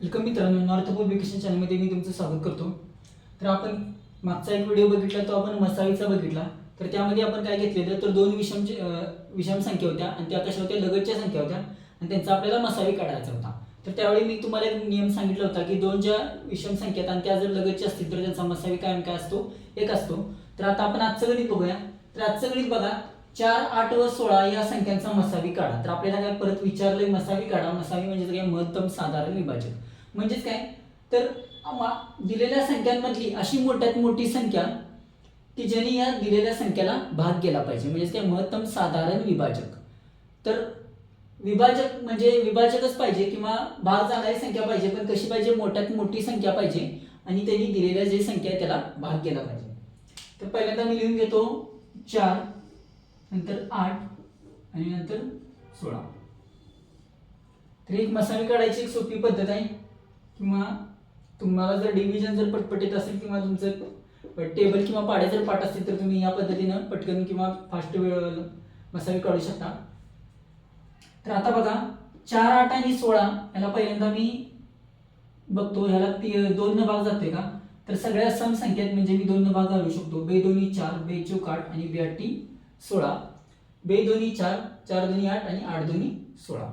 Welcome मित्रांनो north publication चॅनलमध्ये मी तुमचं स्वागत करतो. तर आपण मागचा एक व्हिडिओ बघितला तो आपण मसावीचा बघितला. तर त्यामध्ये आपण काय घेतलेलं तर दोन विषम विषम संख्या होत्या आणि त्या कशा होत्या? लगतच्या संख्या होत्या. आणि त्यांचा आपल्याला मसावी काढायचा होता. तर त्यावेळी मी तुम्हाला एक नियम सांगितला होता की दोन ज्या विषम संख्या आणि त्या जर लगतच्या असतील तर त्यांचा मसावी कायम काय असतो? एक असतो. तर आता आपण आजचं गणित बघूया. तर आजचं गणित बघा. चार आठ व सोळा या संख्यांचा मसावी काढा. तर आपल्याला काय परत विचारलंय मसावी काढा. मसावी म्हणजे काय महत्तम साधारण विभाजक. म्हणजेच काय? तर दिलेल्या संख्यांमधली अशी मोठ्यात मोठी संख्या की ज्याने या दिलेल्या संख्येला भाग केला पाहिजे. म्हणजेच काय? महत्तम साधारण विभाजक. तर विभाजक म्हणजे विभाजकच पाहिजे किंवा भाग जाणारी संख्या पाहिजे पण कशी पाहिजे? मोठ्यात मोठी संख्या पाहिजे आणि त्यांनी दिलेल्या जे संख्या आहे त्याला भाग केला पाहिजे. तर पहिल्यांदा मी लिहून घेतो. चार नंतर आठ आणि नंतर सोळा. तर एक मसाले काढायची एक सोपी पद्धत आहे. किंवा तुम्हाला जर डिव्हिजन जर पटपटीत असेल किंवा तुमचं टेबल किंवा पाडे जर पाठ असतील तर तुम्ही या पद्धतीनं पटकन किंवा फास्ट वेळ मसाले काढू शकता. तर आता बघा चार आठ आणि सोळा याला पहिल्यांदा मी बघतो ह्याला ती दोन न भाग जाते का? तर सगळ्या सम संख्येत म्हणजे मी दोन न भाग घालू शकतो. बे दोन्ही चार बे चोक आठ आणि बे आठी सोळा. बे दोन्ही चार चार दोन्ही आठ आणि आठ दोन्ही सोळा.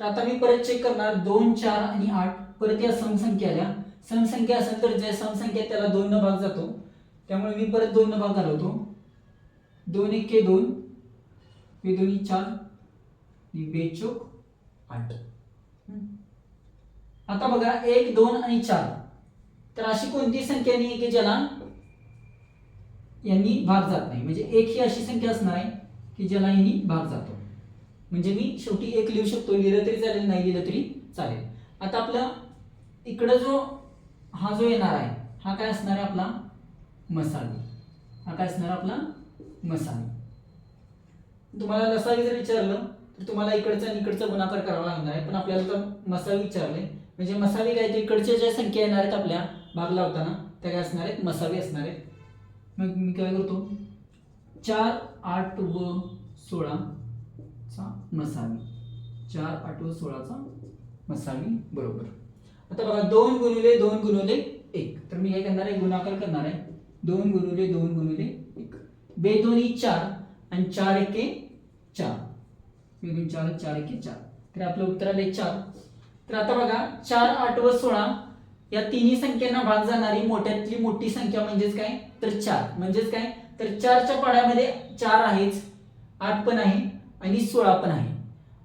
तर आता मी परत चेक करणार. दोन चार आणि आठ परत या समसंख्या आल्या समसंख्या असेल तर ज्या समसंख्या त्याला दोन न भाग जातो त्यामुळे मी परत दोन न भाग घालवतो. दोन एक के दोन बे दोन्ही चार आणि आठ. आता बघा एक दोन आणि चार. तर अशी कोणती संख्या नाही की ज्याला यांनी भाग जात नाही? म्हणजे एक ही अशी संख्या असणार आहे की ज्याला यांनी भाग जातो. म्हणजे मी शेवटी एक लिहू शकतो लिहिलं तरी चालेल नाही लिहिलं तरी चालेल. आता आपलं इकडं जो हा जो येणार आहे हा काय असणार आहे आपला? मसाला. हा काय असणार आपला? मसाले. तुम्हाला लसावी जर विचारलं तर तुम्हाला इकडचा आणि इकडचा गुणाकार करावा लागणार आहे. पण आपल्याला तर मसावी विचारले. म्हणजे मसावी काय तर इकडच्या ज्या संख्या येणार आहेत आपल्या भाग लावताना त्या काय असणार आहेत? मसावी असणार आहेत. मग मी काय करतो? चार आठ व सोळाचा मसावी चार आठ व सोळाचा मसावी बरोबर. आता बघा दोन गुणुले दोन गुणुले एक. तर मी काय करणार आहे? गुणाकार करणार आहे. दोन गुणुले दोन गुणुले एक. बे दोन्ही चार आणि चार एके चार. बे दोन चार चार एके चार. तर आपलं उत्तर आले चार. तर आता बघा चार आठ व सोळा या तिन्ही संख्यांना भाग जाणारी मोठ्यातली मोठी संख्या म्हणजेच काय? तर चार. म्हणजेच काय? तर चारच्या पाड्यामध्ये चार आहेच. आठ पण आहे आणि सोळा पण आहे.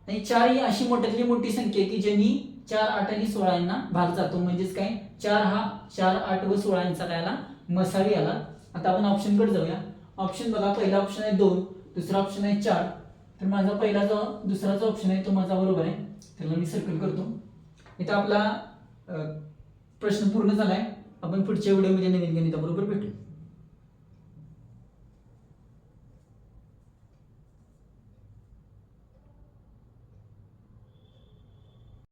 आणि चार ही अशी मोठ्यातली मोठी संख्या आहे की ज्यांनी चार आठ आणि सोळा यांना भाग जातो. म्हणजेच काय? चार हा चार आठ व सोळा यांचा काय आला? मसावी आला. आता आपण ऑप्शनकडे जाऊया. ऑप्शन बघा पहिला ऑप्शन आहे दोन दुसरा ऑप्शन आहे चार. तर माझा पहिला जो दुसरा जो ऑप्शन आहे तो माझा बरोबर आहे. त्याला मी सर्कल करतो. इथं आपला प्रश्न पूर्ण झालाय. आपण पुढच्या व्हिडिओमध्ये नवीन गणिताबरोबर भेटू.